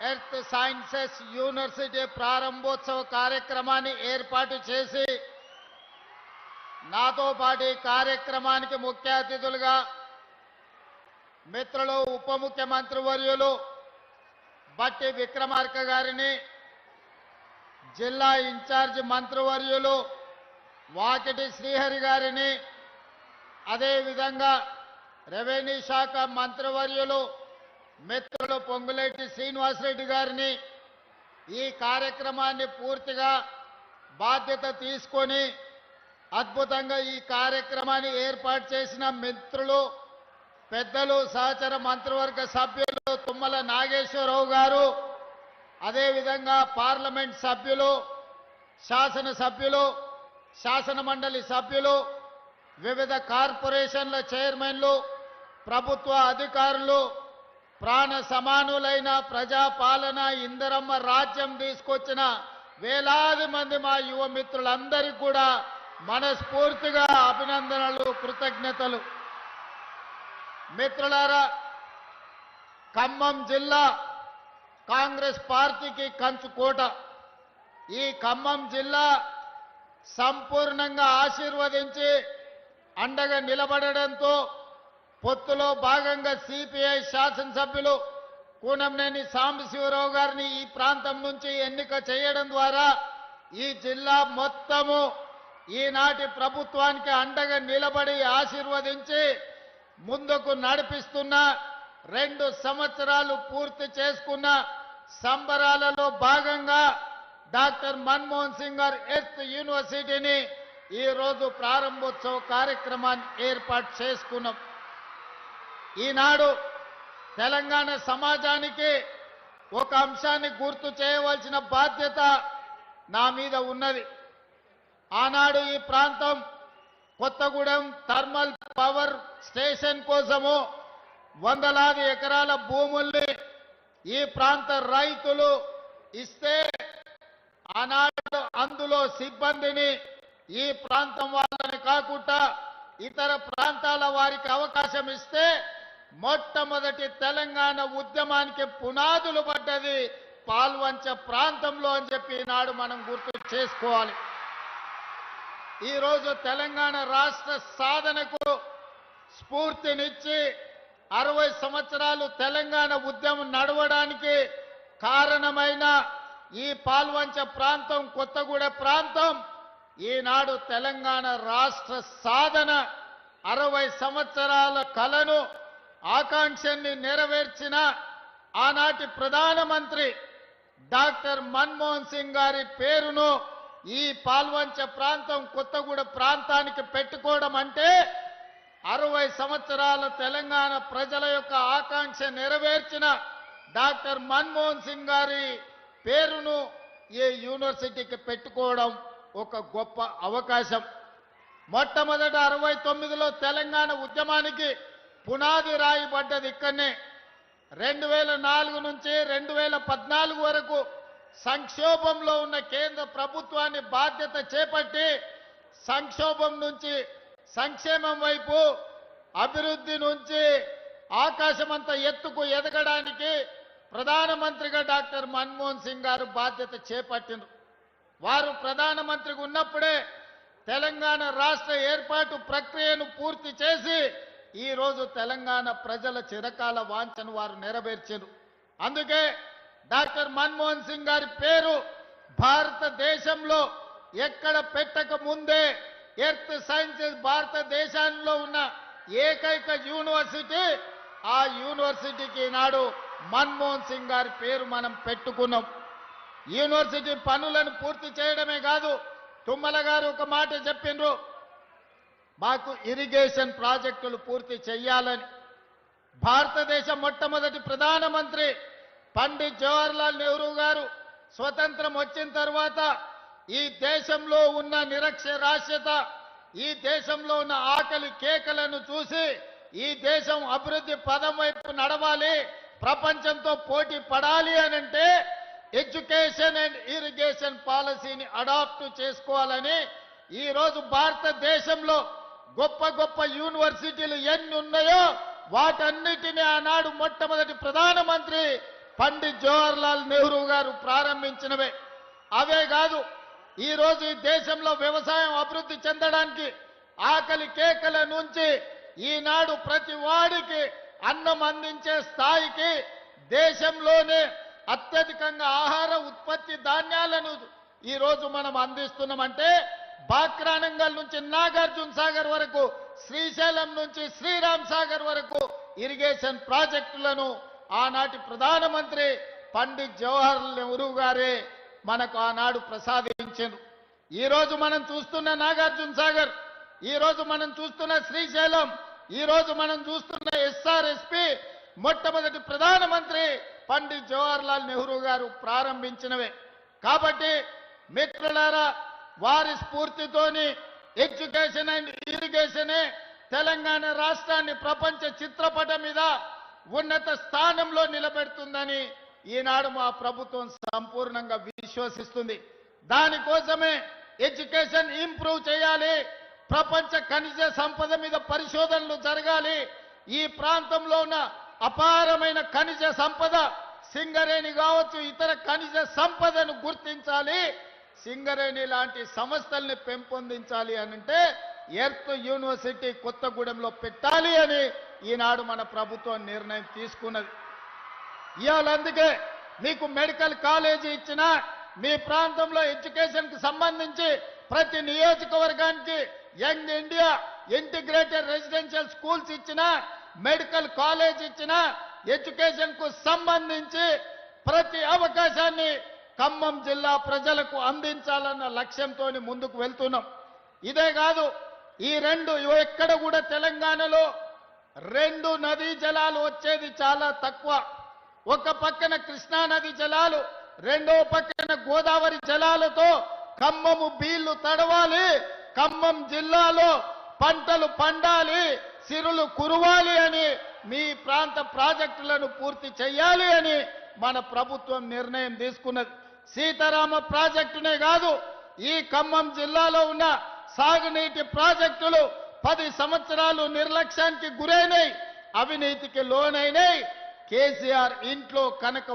Earth sciences university ప్రారంభోత్సవ కార్యక్రమాన్ని ఏర్పాటు చేసి నాతో పాటు ఈ కార్యక్రమానికి ముఖ్య అతిథులుగా మిత్రులు ఉప ముఖ్యమంత్రి వర్యులు బట్టి విక్రమార్క గారిని జిల్లా ఇన్ఛార్జ్ మంత్రివర్యులు వాకిటి శ్రీహరి గారిని అదేవిధంగా రెవెన్యూ శాఖ మంత్రివర్యులు మిత్రులు పొంగులేటి శ్రీనివాసరెడ్డి గారిని ఈ కార్యక్రమాన్ని పూర్తిగా బాధ్యత తీసుకొని అద్భుతంగా ఈ కార్యక్రమాన్ని ఏర్పాటు చేసిన మిత్రులు పెద్దలు సహచర మంత్రివర్గ సభ్యులు తుమ్మల నాగేశ్వరరావు గారు అదేవిధంగా పార్లమెంట్ సభ్యులు శాసన సభ్యులు శాసన మండలి సభ్యులు వివిధ కార్పొరేషన్ల చైర్మన్లు ప్రభుత్వ అధికారులు ప్రాణ సమానులైన ప్రజాపాలన ఇందరమ్మ రాజ్యం తీసుకొచ్చిన వేలాది మంది మా యువ మిత్రులందరికీ కూడా మనస్ఫూర్తిగా అభినందనలు కృతజ్ఞతలు. మిత్రులారా ఖమ్మం జిల్లా కాంగ్రెస్ పార్టీకి కంచుకోట ఈ ఖమ్మం జిల్లా సంపూర్ణంగా ఆశీర్వదించి అండగా నిలబడడంతో పొత్తులో భాగంగా సిపిఐ శాసనసభ్యులు కూనంనేని సాంబశివరావు గారిని ఈ ప్రాంతం నుంచి ఎన్నిక చేయడం ద్వారా ఈ జిల్లా మొత్తము ఈనాటి ప్రభుత్వానికి అండగా నిలబడి ఆశీర్వదించి ముందుకు నడిపిస్తున్న రెండు సంవత్సరాలు పూర్తి చేసుకున్న సంబరాలలో భాగంగా డాక్టర్ మన్మోహన్ సింగ్ గారు ఎర్త్ యూనివర్సిటీని ఈరోజు ప్రారంభోత్సవ కార్యక్రమాన్ని ఏర్పాటు చేసుకున్నాం. ఈనాడు తెలంగాణ సమాజానికి ఒక అంశాన్ని గుర్తు చేయవలసిన బాధ్యత నా మీద ఉన్నది. ఆనాడు ఈ ప్రాంతం కొత్తగూడెం థర్మల్ పవర్ స్టేషన్ కోసము వందలాది ఎకరాల భూముల్ని ఈ ప్రాంత రైతులు ఇస్తే ఆనాడు అందులో సిబ్బందిని ఈ ప్రాంతం వాళ్ళని కాకుండా ఇతర ప్రాంతాల వారికి అవకాశం ఇస్తే మొట్టమొదటి తెలంగాణ ఉద్యమానికి పునాదులు పడ్డది పాల్వంచ ప్రాంతంలో అని చెప్పి ఈనాడు మనం గుర్తు చేసుకోవాలి. ఈరోజు తెలంగాణ రాష్ట్ర సాధనకు స్ఫూర్తినిచ్చి అరవై సంవత్సరాలు తెలంగాణ ఉద్యమం నడవడానికి కారణమైన ఈ పాల్వంచ ప్రాంతం కొత్తగూడ ప్రాంతం ఈనాడు తెలంగాణ రాష్ట్ర సాధన అరవై సంవత్సరాల కలను ఆకాంక్షల్ని నెరవేర్చిన ఆనాటి ప్రధానమంత్రి డాక్టర్ మన్మోహన్ సింగ్ గారి పేరును ఈ పాల్వంచ ప్రాంతం కొత్తగూడ ప్రాంతానికి పెట్టుకోవడం అంటే అరవై సంవత్సరాల తెలంగాణ ప్రజల యొక్క ఆకాంక్ష నెరవేర్చిన డాక్టర్ మన్మోహన్ సింగ్ గారి పేరును ఈ యూనివర్సిటీకి పెట్టుకోవడం ఒక గొప్ప అవకాశం. మొట్టమొదట అరవై తొమ్మిదిలో తెలంగాణ ఉద్యమానికి పునాది రాయబడ్డది ఇక్కడనే. రెండు వేల నాలుగు నుంచి రెండు వేల పద్నాలుగు వరకు సంక్షోభంలో ఉన్న కేంద్ర ప్రభుత్వాన్ని బాధ్యత చేపట్టి సంక్షోభం నుంచి సంక్షేమం వైపు అభివృద్ధి నుంచి ఆకాశమంత ఎత్తుకు ఎదగడానికి ప్రధానమంత్రిగా డాక్టర్ మన్మోహన్ సింగ్ గారు బాధ్యత చేపట్టిన వారు ప్రధానమంత్రిగా ఉన్నప్పుడే తెలంగాణ రాష్ట్ర ఏర్పాటు ప్రక్రియను పూర్తి చేసి ఈరోజు తెలంగాణ ప్రజల చిరకాల వాంఛను వారు నెరవేర్చారు. అందుకే డాక్టర్ మన్మోహన్ సింగ్ గారి పేరు భారతదేశంలో ఎక్కడ పెట్టక ముందే ఎర్త్ సైన్సెస్ భారతదేశంలో ఉన్న ఏకైక యూనివర్సిటీ ఆ యూనివర్సిటీకి ఈనాడు మన్మోహన్ సింగ్ గారి పేరు మనం పెట్టుకున్నాం. యూనివర్సిటీ పనులను పూర్తి చేయడమే కాదు తుమ్మల గారు ఒక మాట చెప్పిండ్రు మాకు ఇరిగేషన్ ప్రాజెక్టులు పూర్తి చేయాలని భారతదేశ మొట్టమొదటి ప్రధానమంత్రి పండిత్ జవహర్లాల్ నెహ్రూ గారు స్వతంత్రం వచ్చిన తర్వాత ఈ దేశంలో ఉన్న నిరక్షరాస్యత ఈ దేశంలో ఉన్న ఆకలి కేకలను చూసి ఈ దేశం అభివృద్ధి పదం వైపు నడవాలి ప్రపంచంతో పోటీ పడాలి అని అంటే ఎడ్యుకేషన్ అండ్ ఇరిగేషన్ పాలసీని అడాప్ట్ చేసుకోవాలని ఈరోజు భారతదేశంలో గొప్ప గొప్ప యూనివర్సిటీలు ఎన్ని ఉన్నాయో వాటన్నిటిని ఆనాడు మొట్టమొదటి ప్రధానమంత్రి పండిత్ జవహర్లాల్ నెహ్రూ గారు ప్రారంభించినవే. అవే కాదు ఈరోజు ఈ దేశంలో వ్యవసాయం అభివృద్ధి చెందడానికి ఆకలి కేకల నుంచి ఈనాడు ప్రతి వాడికి అన్నం అందించే స్థాయికి దేశంలోనే అత్యధికంగా ఆహార ఉత్పత్తి ధాన్యాలను ఈరోజు మనం అందిస్తున్నామంటే బాక్రానంగల్ నుంచి నాగార్జున సాగర్ వరకు శ్రీశైలం నుంచి శ్రీరామ్ సాగర్ వరకు ఇరిగేషన్ ప్రాజెక్టులను ఆనాటి ప్రధానమంత్రి పండిత్ జవహర్ నెహ్రూ గారే మనకు ఆనాడు ప్రసాదించారు ఈ రోజు మనం చూస్తున్న నాగార్జున సాగర్ ఈరోజు మనం చూస్తున్న శ్రీశైలం ఈ రోజు మనం చూస్తున్న ఎస్ఆర్ఎస్పి మొట్టమొదటి ప్రధానమంత్రి పండిత్ జవహర్లాల్ నెహ్రూ గారు ప్రారంభించినవే. కాబట్టి మిత్రులారా వారి స్ఫూర్తితోని ఎడ్యుకేషన్ అండ్ ఇరిగేషనే తెలంగాణ రాష్ట్రాన్ని ప్రపంచ చిత్రపటం మీద ఉన్నత స్థానంలో నిలబెడుతుందని ఈనాడు మా ప్రభుత్వం సంపూర్ణంగా విశ్వసిస్తుంది. దానికోసమే ఎడ్యుకేషన్ ఇంప్రూవ్ చేయాలి ప్రపంచ ఖనిజ సంపద మీద పరిశోధనలు జరగాలి. ఈ ప్రాంతంలో ఉన్న అపారమైన ఖనిజ సంపద సింగరేణి కావచ్చు ఇతర ఖనిజ సంపదను గుర్తించాలి. సింగరేణి లాంటి సంస్థల్ని పెంపొందించాలి అని అంటే ఎర్త్ యూనివర్సిటీ కొత్తగూడెంలో పెట్టాలి అని ఈనాడు మన ప్రభుత్వం నిర్ణయం తీసుకున్నది. ఇవాళ అందుకే మీకు మెడికల్ కాలేజీ ఇచ్చిన మీ ప్రాంతంలో ఎడ్యుకేషన్కి సంబంధించి ప్రతి నియోజకవర్గానికి young India integrated residential schools ఇచ్చినా మెడికల్ కాలేజ్ ఇచ్చిన ఎడ్యుకేషన్కు సంబంధించి ప్రతి అవకాశాన్ని ఖమ్మం జిల్లా ప్రజలకు అందించాలన్న లక్ష్యంతో ముందుకు వెళ్తున్నాం. ఇదే కాదు ఈ రెండు ఎక్కడ కూడా తెలంగాణలో రెండు నదీ జలాలు వచ్చేది చాలా తక్కువ. ఒక పక్కన కృష్ణా నది జలాలు రెండో పక్కన గోదావరి జలాలతో ఖమ్మము బీళ్ళు తడవాలి ఖమ్మం జిల్లాలో పంటలు పండాలి సిరులు కురవాలి అని మీ ప్రాంత ప్రాజెక్టులను పూర్తి చేయాలి అని మన ప్రభుత్వం నిర్ణయం తీసుకున్నది. సీతారామ ప్రాజెక్టునే కాదు ఈ ఖమ్మం జిల్లాలో ఉన్న సాగునీటి ప్రాజెక్టులు పది సంవత్సరాలు నిర్లక్ష్యానికి గురైనాయి అవినీతికి లోనైనాయి కేసీఆర్ ఇంట్లో కనుక